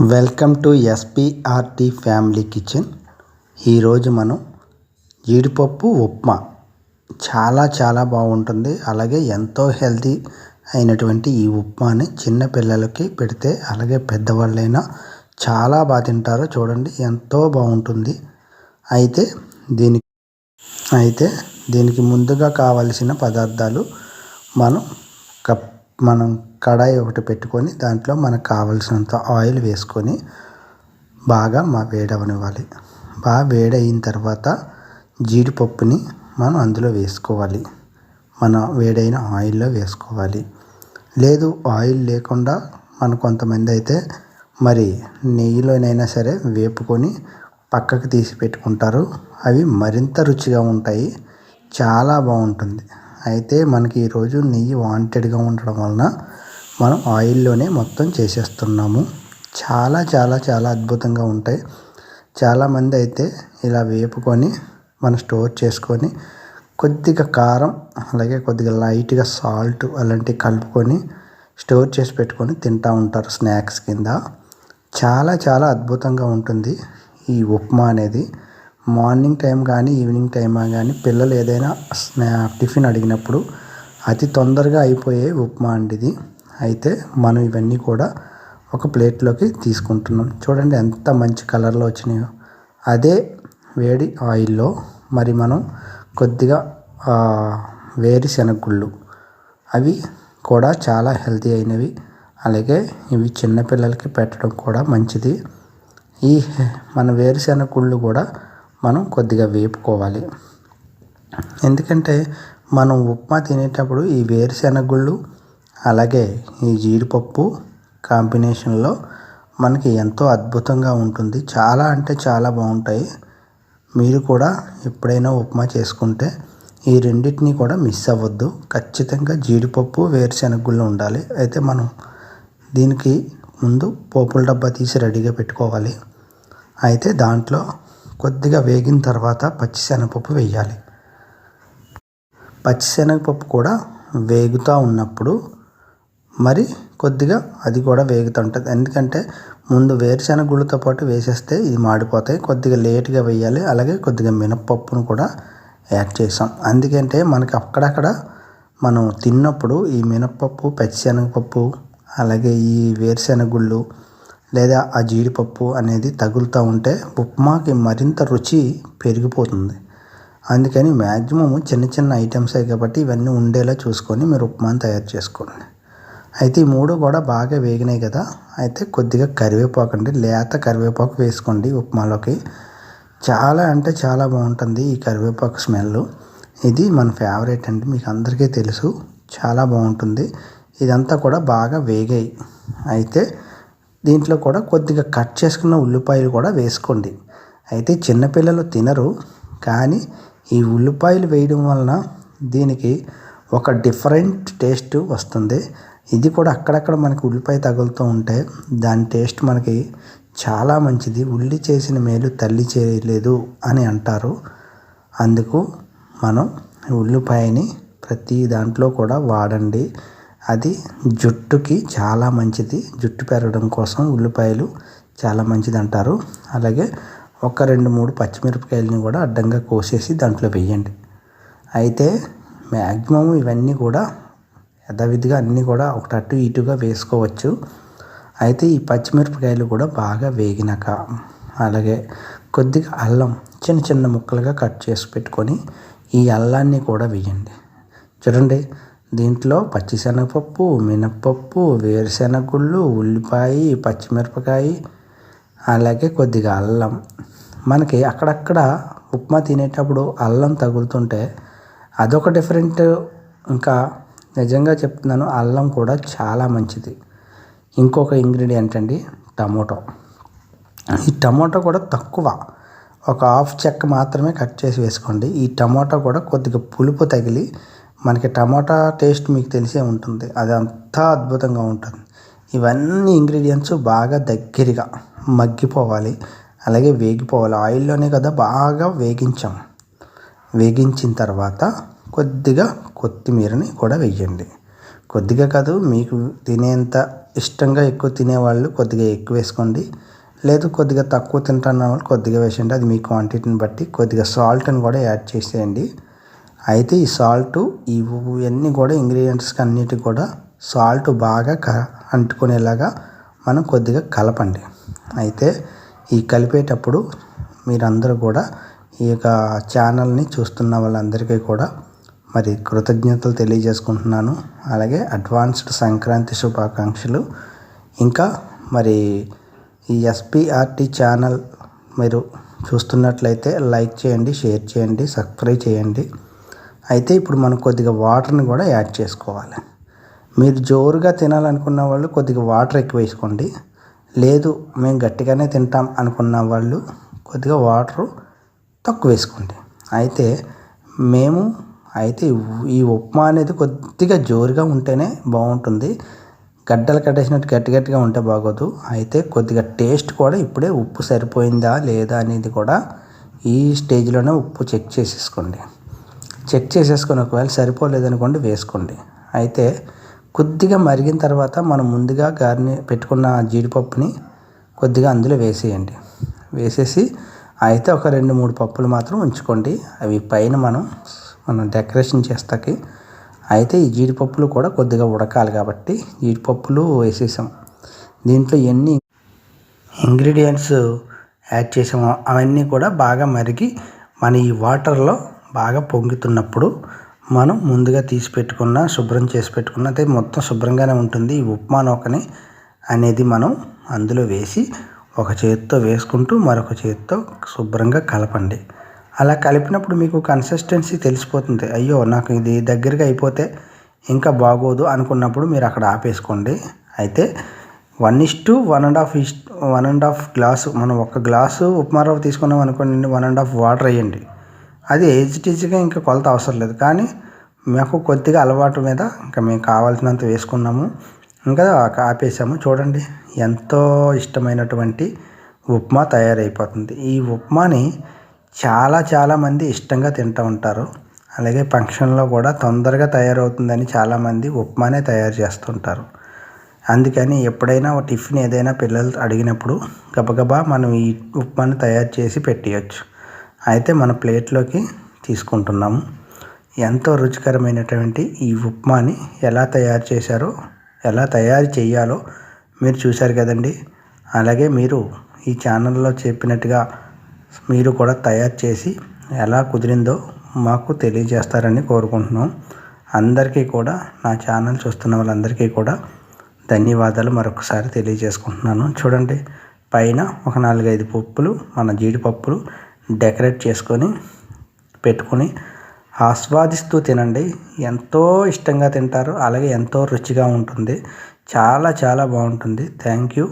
Welcome to SPRT family kitchen. ఈరోజు మనం జీడిపప్పు ఉప్మా చాలా చాలా బాగుంటుంది. అలాగే ఎంతో హెల్తీ అయినటువంటి ఈ ఉప్మాని చిన్న పిల్లలకి పెడితే అలాగే పెద్దవాళ్ళైనా చాలా బాగా తింటారు. చూడండి ఎంతో బాగుంటుంది. అయితే దీనికి అయితే దీనికి ముందుగా కావలసిన పదార్థాలు మనం కప్ మనం కడాయి ఒకటి పెట్టుకొని దాంట్లో మనకు కావలసినంత ఆయిల్ వేసుకొని బాగా మా వేడవనివ్వాలి. బాగా వేడయిన తర్వాత జీడిపప్పుని మనం అందులో వేసుకోవాలి. మన వేడైన ఆయిల్లో వేసుకోవాలి. లేదు ఆయిల్ లేకుండా మన కొంతమంది అయితే మరి నెయ్యిలోనైనా సరే వేపుకొని పక్కకు తీసి పెట్టుకుంటారు. అవి మరింత రుచిగా ఉంటాయి. చాలా బాగుంటుంది. అయితే మనకి ఈరోజు నెయ్యి వాంటెడ్గా ఉండడం వలన మనం ఆయిల్లోనే మొత్తం చేసేస్తున్నాము. చాలా చాలా చాలా అద్భుతంగా ఉంటాయి. చాలామంది అయితే ఇలా వేపుకొని మనం స్టోర్ చేసుకొని కొద్దిగా కారం అలాగే కొద్దిగా లైట్గా సాల్ట్ అలాంటివి కలుపుకొని స్టోర్ చేసి పెట్టుకొని తింటూ ఉంటారు స్నాక్స్ కింద. చాలా చాలా అద్భుతంగా ఉంటుంది ఈ ఉప్మా అనేది. మార్నింగ్ టైం కానీ ఈవినింగ్ టైం కానీ పిల్లలు ఏదైనా స్నా టిఫిన్ అడిగినప్పుడు అతి తొందరగా అయిపోయే ఉప్మా అండి ఇది. అయితే మనం ఇవన్నీ కూడా ఒక ప్లేట్లోకి తీసుకుంటున్నాం. చూడండి ఎంత మంచి కలర్లో వచ్చినాయో. అదే వేడి ఆయిల్లో మరి మనం కొద్దిగా వేరుశెనగగుళ్ళు అవి కూడా చాలా హెల్తీ అయినవి. అలాగే ఇవి చిన్నపిల్లలకి పెట్టడం కూడా మంచిది. ఈ మన వేరుశెనగుళ్ళు కూడా మనం కొద్దిగా వేపుకోవాలి. ఎందుకంటే మనం ఉప్మా తినేటప్పుడు ఈ వేరుశెనగుళ్ళు అలాగే ఈ జీడిపప్పు కాంబినేషన్లో మనకి ఎంతో అద్భుతంగా ఉంటుంది. చాలా అంటే చాలా బాగుంటాయి. మీరు కూడా ఎప్పుడైనా ఉప్మా చేసుకుంటే ఈ రెండింటిని కూడా మిస్ అవ్వద్దు. ఖచ్చితంగా జీడిపప్పు వేరుశెనగ గుళ్ళు ఉండాలి. అయితే మనం దీనికి ముందు పోపుల డబ్బా తీసి రెడీగా పెట్టుకోవాలి. అయితే దాంట్లో కొద్దిగా వేగిన తర్వాత పచ్చిశనగపప్పు వేయాలి. పచ్చిశనగపప్పు కూడా వేగుతూ ఉన్నప్పుడు మరి కొద్దిగా అది కూడా వేగుతుంటుంది. ఎందుకంటే ముందు వేరుశెనగ గుళ్ళతో పాటు వేసేస్తే ఇది మాడిపోతాయి. కొద్దిగా లేట్గా వేయాలి. అలాగే కొద్దిగా మినప్పప్పును కూడా యాడ్ చేసాం అందుకంటే మనకి అక్కడక్కడ మనం తిన్నప్పుడు ఈ మినప్పప్పు పచ్చిశనగపప్పు అలాగే ఈ వేరుశెనగ గుళ్ళు లేదా ఆ జీడిపప్పు అనేది తగులుతూ ఉంటే ఉప్మాకి మరింత రుచి పెరిగిపోతుంది. అందుకని మ్యాక్సిమం చిన్న చిన్న ఐటమ్సే కాబట్టి ఇవన్నీ ఉండేలా చూసుకొని మీరు ఉప్మాని తయారు చేసుకోండి. అయితే ఈ మూడు కూడా బాగా వేగినాయి కదా. అయితే కొద్దిగా కరివేపాకు అండి. లేత కరివేపాకు వేసుకోండి ఉప్మాలోకి. చాలా అంటే చాలా బాగుంటుంది ఈ కరివేపాకు స్మెల్. ఇది మన ఫేవరెట్ అండి. మీకు అందరికీ తెలుసు. చాలా బాగుంటుంది. ఇదంతా కూడా బాగా వేగాయి. అయితే దీంట్లో కూడా కొద్దిగా కట్ చేసుకున్న ఉల్లిపాయలు కూడా వేసుకోండి. అయితే చిన్నపిల్లలు తినరు. కానీ ఈ ఉల్లిపాయలు వేయడం వలన దీనికి ఒక డిఫరెంట్ టేస్ట్ వస్తుంది. ఇది కూడా అక్కడక్కడ మనకి ఉల్లిపాయ తగులుతూ ఉంటే దాని టేస్ట్ మనకి చాలా మంచిది. ఉల్లి చేసిన మేలు తల్లి చేయలేదు అని అంటారు. అందుకు మనం ఉల్లిపాయని ప్రతి దాంట్లో కూడా వాడండి. అది జుట్టుకి చాలా మంచిది. జుట్టు పెరగడం కోసం ఉల్లిపాయలు చాలా మంచిది అంటారు. అలాగే ఒక రెండు మూడు పచ్చిమిరపకాయలని కూడా అడ్డంగా కోసేసి దాంట్లో వేయండి. అయితే మ్యాక్సిమం ఇవన్నీ కూడా యథావిధిగా అన్నీ కూడా ఒకటి అటు ఇటుగా వేసుకోవచ్చు. అయితే ఈ పచ్చిమిరపకాయలు కూడా బాగా వేగినాక అలాగే కొద్దిగా అల్లం చిన్న చిన్న ముక్కలుగా కట్ చేసి పెట్టుకొని ఈ అల్లాన్ని కూడా వేయండి. చూడండి దీంట్లో పచ్చిశనగపప్పు మినప్పప్పు వేరుశనగగుళ్ళు ఉల్లిపాయ పచ్చిమిరపకాయ అలాగే కొద్దిగా అల్లం. మనకి అక్కడక్కడ ఉప్మా తినేటప్పుడు అల్లం తగులుతుంటే అదొక డిఫరెంట్ ఇంకా నిజంగా చెప్తున్నాను అల్లం కూడా చాలా మంచిది. ఇంకొక ఇంగ్రీడియంట్ అండి టమోటో. ఈ టమోటో కూడా తక్కువ. ఒక హాఫ్ చెక్క మాత్రమే కట్ చేసి వేసుకోండి. ఈ టమోటా కూడా కొద్దిగా పులుపు తగిలి మనకి టమోటా టేస్ట్ మీకు తెలిసే ఉంటుంది. అది అంతా అద్భుతంగా ఉంటుంది. ఇవన్నీ ఇంగ్రీడియంట్స్ బాగా దగ్గరగా మగ్గిపోవాలి. అలాగే వేగిపోవాలి. ఆయిల్లోనే కదా బాగా వేగించాం. వేగించిన తర్వాత కొద్దిగా కొత్తిమీరని కూడా వేయండి కొద్దిగా కాదు మీకు తినేంత ఇష్టంగా ఎక్కువ తినేవాళ్ళు కొద్దిగా ఎక్కువ వేసుకోండి. లేదు కొద్దిగా తక్కువ తింటున్న వాళ్ళు కొద్దిగా వేసేయండి. అది మీ క్వాంటిటీని బట్టి కొద్దిగా సాల్ట్ని కూడా యాడ్ చేసేయండి. అయితే ఈ సాల్ట్ ఇవన్నీ కూడా ఇంగ్రీడియంట్స్కి అన్నిటి కూడా సాల్ట్ బాగా క అంటుకునేలాగా మనం కొద్దిగా కలపండి. అయితే ఈ కలిపేటప్పుడు మీరందరూ కూడా ఈ యొక్క ఛానల్ని చూస్తున్న వాళ్ళందరికీ కూడా మరి కృతజ్ఞతలు తెలియజేసుకుంటున్నాను. అలాగే అడ్వాన్స్డ్ సంక్రాంతి శుభాకాంక్షలు. ఇంకా మరి ఈ ఎస్పిఆర్టీ ఛానల్ మీరు చూస్తున్నట్లయితే లైక్ చేయండి షేర్ చేయండి సబ్స్క్రైబ్ చేయండి. అయితే ఇప్పుడు మనం కొద్దిగా వాటర్ని కూడా యాడ్ చేసుకోవాలి. మీరు జోరుగా తినాలనుకున్న వాళ్ళు కొద్దిగా వాటర్ ఎక్కువ వేసుకోండి. లేదు మేము గట్టిగానే తింటాం అనుకున్న వాళ్ళు కొద్దిగా వాటరు తక్కువ వేసుకోండి. అయితే మేము అయితే ఈ ఉప్మా అనేది కొద్దిగా జోరుగా ఉంటేనే బాగుంటుంది. గడ్డలు కట్టేసినట్టు గట్టి గట్టిగా ఉంటే బాగోదు. అయితే కొద్దిగా టేస్ట్ కూడా ఇప్పుడే ఉప్పు సరిపోయిందా లేదా అనేది కూడా ఈ స్టేజ్లోనే ఉప్పు చెక్ చేసేసుకోండి. చెక్ చేసేసుకొని ఒకవేళ సరిపోలేదనుకోండి వేసుకోండి. అయితే కొద్దిగా మరిగిన తర్వాత మనం ముందుగా గారిని పెట్టుకున్న జీడిపప్పుని కొద్దిగా అందులో వేసేయండి. వేసేసి అయితే ఒక రెండు మూడు పప్పులు మాత్రం ఉంచుకోండి. అవి పైన మనం మనం డెకరేషన్ చేస్తాకి. అయితే ఈ జీడిపప్పులు కూడా కొద్దిగా ఉడకాలి కాబట్టి జీడిపప్పులు వేసేసాం. దీంట్లో ఎన్ని ఇంగ్రీడియంట్స్ యాడ్ చేసామో అవన్నీ కూడా బాగా మరిగి మన ఈ వాటర్లో బాగా పొంగుతున్నప్పుడు మనం ముందుగా తీసి పెట్టుకున్న శుభ్రం చేసి పెట్టుకున్న అయితే మొత్తం శుభ్రంగానే ఉంటుంది ఈ ఉప్మా నౌకని అనేది మనం అందులో వేసి ఒక చేతితో వేసుకుంటూ మరొక చేతితో శుభ్రంగా కలపండి. అలా కలిపినప్పుడు మీకు కన్సిస్టెన్సీ తెలిసిపోతుంది. అయ్యో నాకు ఇది దగ్గరగా అయిపోతే ఇంకా బాగోదు అనుకున్నప్పుడు మీరు అక్కడ ఆపేసుకోండి. అయితే one is to one and half is one and half glass మనం ఒక గ్లాసు ఉప్మా రవ్వ తీసుకున్నాం అనుకోండి వన్ అండ్ హాఫ్ వాటర్ వేయండి. అది ఏజ్టీజ్గా ఇంకా కొలత అవసరం లేదు. కానీ మాకు కొద్దిగా అలవాటు మీద ఇంకా మేము కావాల్సినంత వేసుకున్నాము. ఇంకా ఆపేసాము. చూడండి ఎంతో ఇష్టమైనటువంటి ఉప్మా తయారైపోతుంది. ఈ ఉప్మాని చాలా చాలామంది ఇష్టంగా తింటూ ఉంటారు. అలాగే ఫంక్షన్లో కూడా తొందరగా తయారవుతుందని చాలామంది ఉప్మానే తయారు చేస్తుంటారు. అందుకని ఎప్పుడైనా టిఫిన్ ఏదైనా పిల్లలు అడిగినప్పుడు గబగబా మనం ఈ ఉప్మాని తయారు చేసి పెట్టేయచ్చు. అయితే మన ప్లేట్లోకి తీసుకుంటున్నాము. ఎంతో రుచికరమైనటువంటి ఈ ఉప్మాని ఎలా తయారు చేశారో ఎలా తయారు చేయాలో మీరు చూశారు కదండి. అలాగే మీరు ఈ ఛానల్లో చెప్పినట్టుగా మీరు కూడా తయారు చేసి ఎలా కుదిరిందో మాకు తెలియజేస్తారని కోరుకుంటున్నాం. అందరికీ కూడా నా ఛానల్ చూస్తున్న వాళ్ళందరికీ కూడా ధన్యవాదాలు మరొకసారి తెలియజేసుకుంటున్నాను. చూడండి పైన ఒక నాలుగైదు పప్పులు మన జీడిపప్పులు డెకరేట్ చేసుకొని పెట్టుకొని ఆస్వాదిస్తూ తినండి. ఎంతో ఇష్టంగా తింటారు అలాగే ఎంతో రుచిగా ఉంటుంది. చాలా చాలా బాగుంటుంది. Thank you.